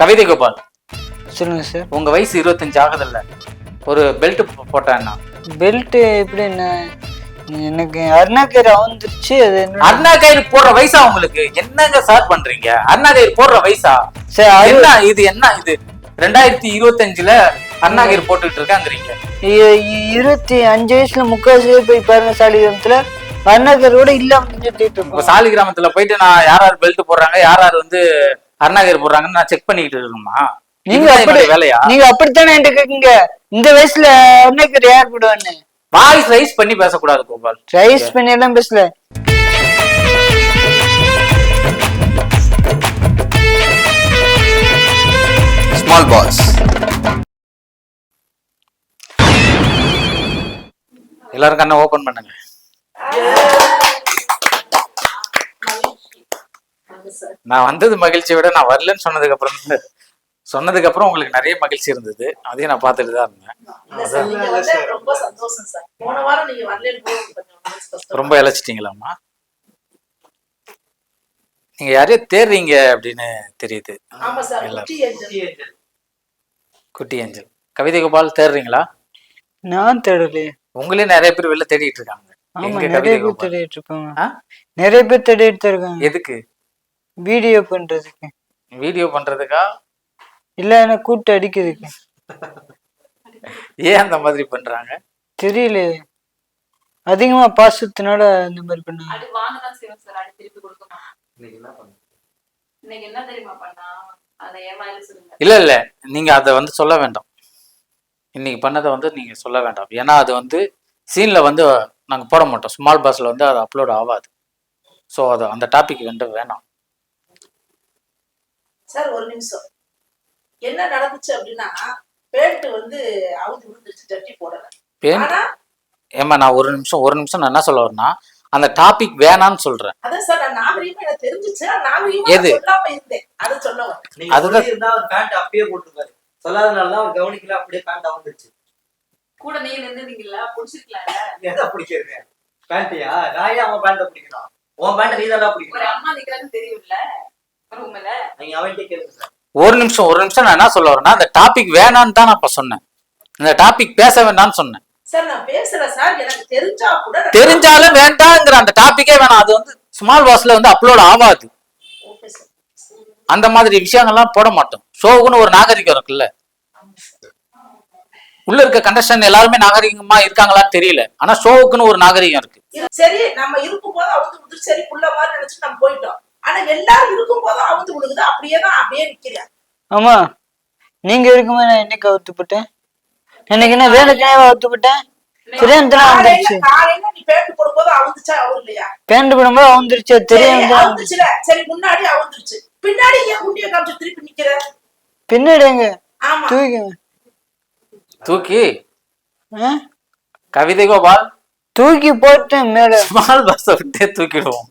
கவிதை கோபால். சொல்லுங்க சார். உங்க வயசு இருபத்தஞ்சு ஆகுதுல்ல. ஒரு பெல்ட் போட்டேன்னா? பெல்ட் எப்படி என்ன? எனக்கு அருணாக்கரை வந்துருச்சு அது என்ன அண்ணா கயிறு போடுற வயசா உங்களுக்கு? என்னங்க சார் பண்றீங்க? அண்ணா கயிறு போடுற வயசா? சார் அது என்ன இது என்ன இது? ரெண்டாயிரத்தி இருபத்தஞ்சுல அண்ணா கயிறு போட்டுட்டு இருக்காங்கிறீங்க இ- இ- இருபத்தி அஞ்சு வயசுல முக்காசு போய் பாருங்க சாலிகிராமத்துல அருணாக்கரோட இல்லாம சுத்திட்டு இருக்கோம் சாலி கிராமத்துல போயிட்டு நான் யார் யார் பெல்ட் போடுறாங்க யார் யார் வந்து அண்ணா கயிறு போடுறாங்கன்னு நான் செக் பண்ணிக்கிட்டு இருக்கணுமா? நீங்க அப்படி வேலையா? நீங்க அப்படித்தானே என்கிட்ட கேக்குங்க இந்த வயசுல அருணாக்கர் யார் போடுவான்னு? வாய்ஸ் ரைஸ் பண்ணி பேசக்கூடாது கோபால். ரைஸ் பண்ணி எல்லாம் பேசல. ஸ்மால் பாஸ் எல்லாரும் கண்ணை ஓபன் பண்ணுங்க. நான் வந்தது மகிழ்ச்சியை விட நான் வரலன்னு சொன்னதுக்கு அப்புறம் சொன்னதுக்கு அப்புறம் உங்களுக்கு நிறைய மகிழ்ச்சி இருந்தது. அதையும் நான் பார்த்துட்டு தான் இருந்தேன். ரொம்ப சந்தோஷம் சார். போன வாரம் நீங்க வரலன்னு போது கொஞ்சம் மனசு கஷ்டம். ரொம்ப இழைச்சிட்டீங்களாம்மா? நீங்க யாரையும் தேடுறீங்க அப்படின்னு தெரியுது. ஆமா சார் எல்லாரும். குட்டி ஏஞ்சல். கவிதை கோபால் தேடுறீங்களா? நான் தேடலையே. உங்களே நிறைய பேர் வெளில தேடிட்டு இருக்காங்க. நிறைய கவிதை பேர் தேடிட்டு இருக்காங்க? நிறைய பேர் தேடிட்டு இருக்காங்க. எதுக்கு? வீடியோ பண்றதுக்கு. வீடியோ பண்றதுக்கா? இல்ல எனக்கு கூட்டு அடிக்கிறதுக்கு. ஏன் அந்த மாதிரி பண்றாங்க? தெரியலையே. அதிகமா பாசத்தினால இந்த மாதிரி பண்ணாங்க. அது வாங்கதான் செய்வோம் சார் அது திருப்பி கொடுக்க மாட்டோம் இன்னைக்கு என்ன தெரியுமா பண்ணா? அதை வாயில சொல்லுங்க. இல்ல இல்ல. நீங்க அதை வந்து சொல்ல வேண்டாம். இன்னைக்கு பண்ணதை வந்து நீங்க சொல்ல வேண்டாம். ஏன்னா அது வந்து சீன்ல வந்து நாங்க போட மாட்டோம். ஸ்மால் பாஸ்ல வந்து அது அப்லோட் ஆகாது. ஸோ அது அந்த டாபிக் வந்து வேணாம். சார் ஒரு நிமிஷம். என்ன நடந்துச்சு அப்படின்னா பேண்ட் வந்து அவுந்து விழுந்துருச்சு தட்டி போடல. ஆனா ஏமா நான் ஒரு நிமிஷம் ஒரு நிமிஷம் நான் என்ன சொல்ல வரேன்னா அந்த டாபிக் வேணாம்னு சொல்றேன். அதான் சார் நான் நாகரீகமா எனக்கு தெரிஞ்சுச்சு நாகரீகமா எது? நான் சொல்லாம இருந்தேன். அதை சொல்ல வரேன் அதுதான். சொல்லியிருந்தா அவர் பேண்ட் அப்படியே போட்டுருப்பாரு. சொல்லாதனாலதான் அவர் கவனிக்கல அப்படியே பேண்ட் அவுந்துருச்சு. கூட நீங்க நின்றுதீங்களா புடிச்சிருக்கலாம்ல? எதை பிடிக்கிறது பேண்ட்டியா நான் ஏன் அவன் பேண்ட பிடிக்கணும்? உன் பேண்ட நீ தான் ஒரு பிடிக்கணும் அம்மா நிக்கிறான்னு தெரியும்ல. ஒரு நிமிஷம் ஒரு நிமிஷம் நான் என்ன சொல்ல வரேன்னா அந்த டாபிக் வேணான்னு தான் நான் இப்ப சொன்னேன். இந்த டாபிக் பேச வேண்டாம்னு சொன்னேன். சார் நான் பேசுறேன் சார். எனக்கு தெரிஞ்சா கூட நான் தெரிஞ்சாலும் வேண்டாங்கிற அந்த டாபிக்கே வேணாம். அது வந்து ஸ்மால் வாஸ்ல வந்து அப்லோட் ஆகாது. ஓகே சார் அந்த மாதிரி விஷயங்கள்லாம் போட மாட்டோம். ஷோவுக்குன்னு ஒரு நாகரிகம் இருக்குல்ல. உள்ள இருக்க கண்டஸ்டன் எல்லாருமே நாகரிகமா இருக்காங்களான்னு தெரியல. ஆனா ஷோவுக்குன்னு ஒரு நாகரிகம் இருக்கு. சரி நம்ம இருக்கும் போது விழுந்து சரி புள்ள மாதிரி நினைச்சு நம்ம போயிட்டோம். ஆனா எல்லாரும் இருக்கும் போதும் அவுந்து விழுகுது அப்படியே தான் அப்படியே நிக்கிறேன். ஆமா. நீங்க இருக்கும்போது நான் என்னைக்கு அவுத்துப்பட்டேன் எனக்கு என்ன வேலைக்காக அவுத்துப்பட்டேன் தெரியாம காலையில நீ பேண்ட் போடும்போது அவுந்துச்சா அவுந்து இல்லையா பேண்ட் போடும்போது அவுந்துருச்சு. தெரியாம அவுந்துச்சுல. சரி முன்னாடி அவுந்துருச்சு. பின்னாடி ஏன் குண்டிய காமிச்சு திருப்பி நிக்கிற? பின்னாடி எங்க? ஆமா. தூக்கிங்க தூக்கி? ஆ? கவிதை கோபால்? தூக்கி போட்டேன் மேல. ஸ்மால் பஸ்ஸை விட்டே தூக்கிடுவோம்.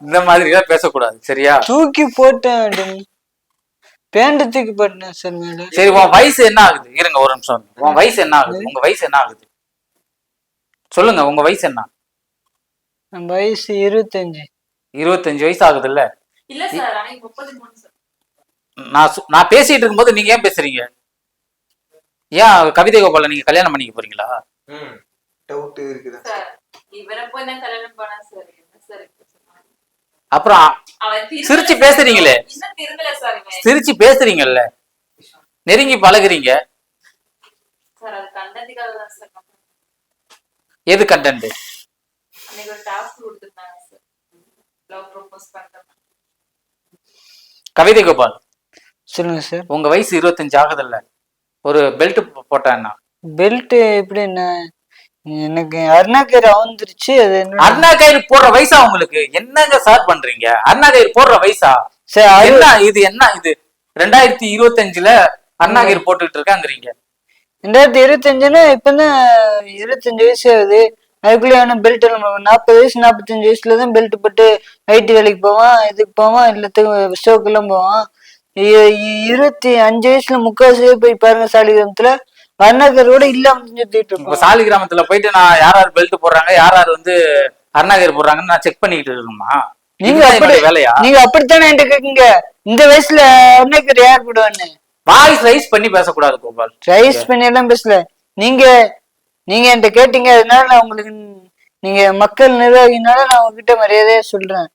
இந்த மாதிரி எல்லாம் பேசக்கூடாது சரியா? தூக்கி போட்டேன் பேண்ட் தூக்கி போட்டேன் சார் மேல. சரி உன் வயசு என்ன ஆகுது? இருங்க ஒரு நிமிஷம். உன் வயசு என்ன ஆகுது? உங்க வயசு என்ன ஆகுது? சொல்லுங்க உங்க வயசு என்ன? நம்ம வயசு இருபத்தஞ்சு. இருபத்தஞ்சு வயசு ஆகுது இல்ல நான் சு- நான் பேசிட்டு இருக்கும்போது நீங்க ஏன் பேசுறீங்க? ஏன் கவிதை கோபால நீங்க கல்யாணம் பண்ணிக்க போறீங்களா? டவுட் இருக்குதா சார் இவரை போய் நான் கல்யாணம் பண்ணா சார் என்ன சார் இப்படி சொன்னாங்க? அப்புறம் சிரிச்சு சார். பேசுறீங்களே. சிரிச்சு பேசுறீங்கல்ல. நெருங்கி பழகுறீங்க. எது கண்டென்ட் அன்னைக்கு ஒரு டாஸ்க் கொடுத்துருந்தாங்க சார். லவ் ப்ரோபோஸ் பண்றேன் கவிதை கோபால் சொல்லுங்க சார். உங்க வயசு இருபத்தஞ்சு ஆகுதுல்ல. ஒரு பெல்ட் போட்டேன்னா? பெல்ட் எப்படி என்ன? எனக்கு அருணாக்கரை வந்துருச்சு அது என்ன அண்ணா கயிறு போடுற வயசா உங்களுக்கு? என்னங்க சார் பண்றீங்க? அண்ணா கயிறு போடுற வயசா? சார் அது என்ன இது என்ன இது? ரெண்டாயிரத்தி இருபத்தஞ்சுல அண்ணா கயிறு போட்டுக்கிட்டு இருக்காங்கிறீங்க ரெண்டாயிரத்தி இருபத்தஞ்சுன்னா இப்பதான் இருபத்தஞ்சு வயசு ஆகுது. அதுக்குள்ளே பெல்ட் நாற்பது வயசு நாற்பத்தஞ்சு வயசுல தான் பெல்ட் போட்டு ஐடி வேலைக்கு போவான் இதுக்கு போவான் இல்லத்துக்கு ஷோக்கெல்லாம் போவான். இ- இ- இருபத்தி அஞ்சு வயசுல முக்காசு போய் பாருங்க சாலிகிராமத்துல. அருணாக்கரோட இல்லாம சுத்திட்டு இப்ப இருக்கோம். சாலி கிராமத்துல போயிட்டு நான் யார் யார் பெல்ட் போடுறாங்க யார் யார் வந்து அருணா கயிறு போடுறாங்கன்னு நான் செக் பண்ணிக்கிட்டு இருக்கணுமா? நீங்க அப்படி வேலையா? நீங்க அப்படித்தானே என்கிட்ட கேக்குங்க இந்த வயசுல அன்னைக்கு யார் போடுவான்னு? வாய்ஸ் ரைஸ் பண்ணி பேசக்கூடாது கோபால். ரைஸ் பண்ணி எல்லாம் பேசல. நீங்க நீங்க என்கிட்ட கேட்டீங்க அதனால நான் உங்களுக்கு நீங்க மக்கள் நிர்வாகினால நான் உங்ககிட்ட மரியாதையா சொல்றேன்.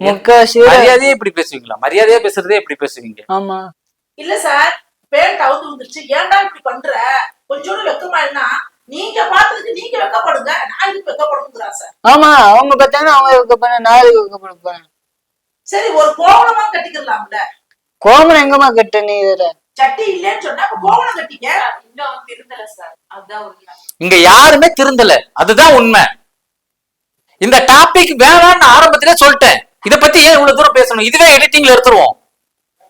முக்காசி மரியாதையே இப்படி பேசுவீங்களா? மரியாதையா பேசுறதே இப்படி பேசுவீங்க? ஆமா. இல்ல சார் பேண்ட் அவுத்து வந்துருச்சு ஏன்டா இப்படி பண்ற? கொஞ்சோண்டு வெக்கமா என்ன நீங்க பார்த்ததுக்கு நீங்க வெக்கப்படுங்க. நான் இதுக்கு வெக்கப்படுங்கிறா சார் ஆமா அவங்க பார்த்தாங்கன்னா அவங்க வைக்கப்பேன் நான் வைக்கப்பட சரி ஒரு கோவணமா கட்டிக்கலாம்ல? கோமன் எங்கம்மா கட்ட நீ வேற சட்டி இல்லைன்னு சொன்னா கோவணம் கட்டிக்க? இன்னும் அவன் திருந்தல சார். அதுதான் உண்மை இங்க யாருமே திருந்தல. அதுதான் உண்மை. இந்த டாபிக் வேணாம்னு ஆரம்பத்திலே சொல்லிட்டேன். இத பத்தி ஏன் இவ்வளவு தூரம் பேசணும்? இதுவே எடிட்டிங்ல எடுத்துருவோம்.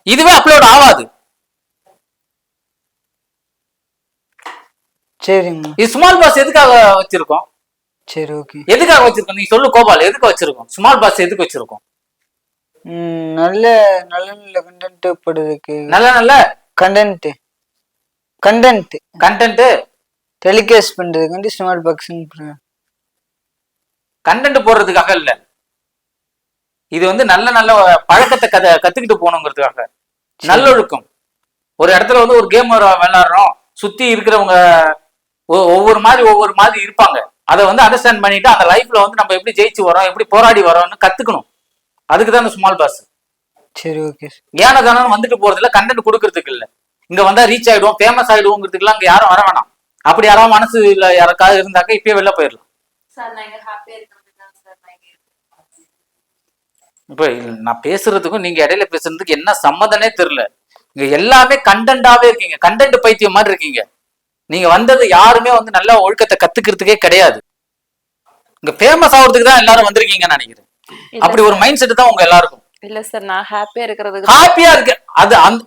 இதுவே அப்லோட் ஆகாது. சரிங்கம்மா இது ஸ்மால் பாஸ் எதுக்காக வச்சிருக்கோம்? சரி ஓகே எதுக்காக வச்சிருக்கோம்? நீ சொல்லு கோபால் எதுக்கு வச்சிருக்கோம்? ஸ்மால் பாஸ் எதுக்கு வச்சிருக்கோம்? ம், நல்ல நல்ல நல்ல கண்டென்ட் போடுறதுக்கு நல்ல நல்ல? கண்டென்ட் கண்டென்ட் கண்டென்ட் டெலிகாஸ்ட் பண்றதுக்காண்டி ஸ்மார்ட் பாக்ஸ்ன்னு கண்டென்ட் போடுறதுக்காக இல்ல. இது வந்து நல்ல நல்ல பழக்கத்தை கத கத்துக்கிட்டு போகணுங்கிறதுக்காக. நல்லொழுக்கம். ஒரு இடத்துல வந்து ஒரு கேம் விளையாடுறோம் சுத்தி இருக்கிறவங்க ஒவ்வொரு மாதிரி ஒவ்வொரு மாதிரி இருப்பாங்க. அதை வந்து அண்டர்ஸ்டாண்ட் பண்ணிட்டு அந்த லைஃப்ல வந்து நம்ம எப்படி ஜெயிச்சு வரோம் எப்படி போராடி வரோம்னு கத்துக்கணும். அதுக்கு தான் இந்த ஸ்மால் பாஸ் சரி ஓகே ஏன தானு வந்துட்டு போறதுல கண்டென்ட் கொடுக்கறதுக்கு இல்ல. இங்க வந்தா ரீச் ஆயிடுவோம் ஃபேமஸ் ஆயிடுவோங்கிறதுக்குலாம் இங்க யாரும் வர வேணாம். அப்படி யாராவது மனசு இல்ல யாருக்காவது இருந்தாக்க இப்பயே வெளில போயிடலாம். சார் நான் இங்க ஹாப்பியா இருக்கிறது தான் சார் நான் இங்க இருக்கேன். இப்ப நான் பேசுறதுக்கும் நீங்க இடையில பேசுறதுக்கு என்ன சம்மதனே தெரியல. இங்க எல்லாமே கண்டென்ட்டாவே இருக்கீங்க. கண்டென்ட் பைத்தியம் மாதிரி இருக்கீங்க. நீங்க வந்தது யாருமே வந்து நல்ல ஒழுக்கத்தை கத்துக்கிறதுக்கே கிடையாது. இங்க ஃபேமஸ் ஆகுறதுக்கு தான் எல்லாரும் வந்திருக்கீங்கன்னு நினைக்கிறேன். அப்படி ஒரு மைண்ட் செட் தான் உங்க எல்லாருக்கும். இல்ல சார் நான் ஹாப்பியா இருக்கிறதுக்கு ஹாப்பியா இருக்கு. அது அந்த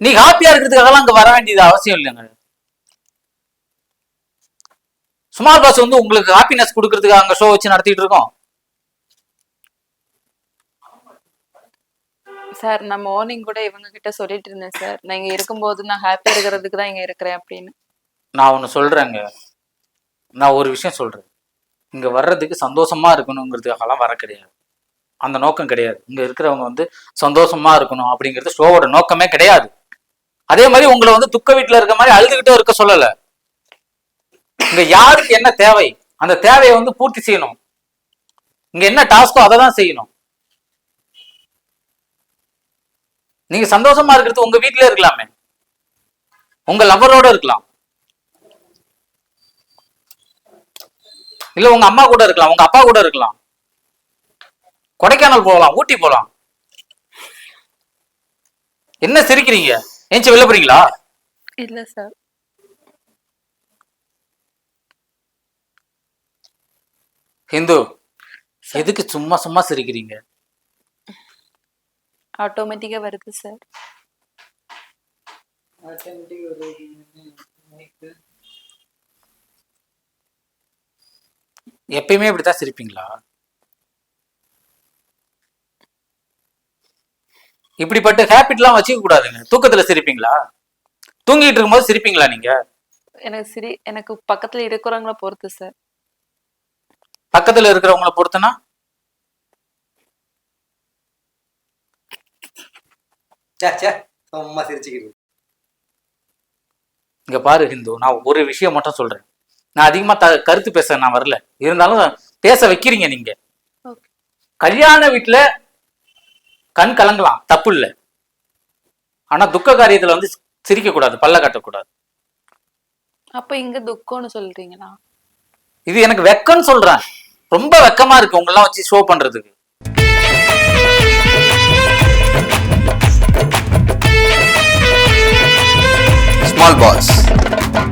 நீ ஹாப்பியா இருக்கிறதுக்காகலாம் அங்க வர வேண்டியது அவசியம் இல்லைங்க. ஸ்மால் பாஸ் வந்து உங்களுக்கு ஹாப்பினஸ் கொடுக்கறதுக்கு அங்க ஷோ வச்சு நடத்திட்டு இருக்கோம். சார் நான் மார்னிங் கூட இவங்க கிட்ட சொல்லிட்டு இருந்தேன் சார். நான் இங்க இருக்கும்போது நான் ஹாப்பியா இருக்கிறதுக்கு தான் இங்க இருக்கிறேன் அப்படின்னு. நான் ஒன்று சொல்றேங்க. நான் ஒரு விஷயம் சொல்றேன். இங்க வர்றதுக்கு சந்தோஷமா இருக்கணுங்கிறதுக்காகலாம் வர கிடையாது. அந்த நோக்கம் கிடையாது. இங்க இருக்கிறவங்க வந்து சந்தோஷமா இருக்கணும் அப்படிங்கிறது ஷோவோட நோக்கமே கிடையாது. அதே மாதிரி உங்களை வந்து துக்க வீட்டுல இருக்க மாதிரி அழுதுகிட்டே இருக்க சொல்லல. இங்க யாருக்கு என்ன தேவை? அந்த தேவையை வந்து பூர்த்தி செய்யணும். இங்க என்ன டாஸ்கோ அதை தான் செய்யணும். நீங்க சந்தோஷமா இருக்கிறது உங்க வீட்லயே இருக்கலாமே. உங்க லவரோட இருக்கலாம். இல்ல உங்க அம்மா கூட இருக்கலாம் உங்க அப்பா கூட இருக்கலாம். கொடைக்கானல் போகலாம் ஊட்டி போகலாம். என்ன சிரிக்கிறீங்க? ஏஞ்சி வெளில போறீங்களா? இல்ல சார் ஹிந்து எதுக்கு சும்மா சும்மா சிரிக்கிறீங்க? ஆட்டோமேட்டிக்கா வருது சார் எப்பயுமே இப்படித்தான் சிரிப்பீங்களா? இப்படிப்பட்ட ஹேபிட்லாம் வச்சுக்க கூடாதுங்க. தூக்கத்துல சிரிப்பீங்களா? தூங்கிட்டு இருக்கும்போது சிரிப்பீங்களா நீங்க? எனக்கு சரி எனக்கு பக்கத்துல இருக்கிறவங்கள பொறுத்து சார் பக்கத்துல இருக்கிறவங்கள பொறுத்தனா? சே சே சும்மா சிரிச்சுக்கிட்டு இங்க பாரு ஹிந்து நான் ஒரு விஷயம் மட்டும் சொல்றேன். நான் அதிகமா த கருத்து பேச நான் வரல. இருந்தாலும் பேச வைக்கிறீங்க நீங்க. Okay. கல்யாண வீட்டுல கண் கலங்கலாம் தப்பு இல்லை. ஆனா துக்க காரியத்துல வந்து சிரிக்க கூடாது பல்ல காட்டக்கூடாது அப்ப இங்க துக்கம்னு சொல்றீங்களா? இது எனக்கு வெக்கம்னு சொல்றேன். ரொம்ப வெக்கமா இருக்கு உங்களெல்லாம் வச்சு ஷோ பண்றதுக்கு. Small Boss.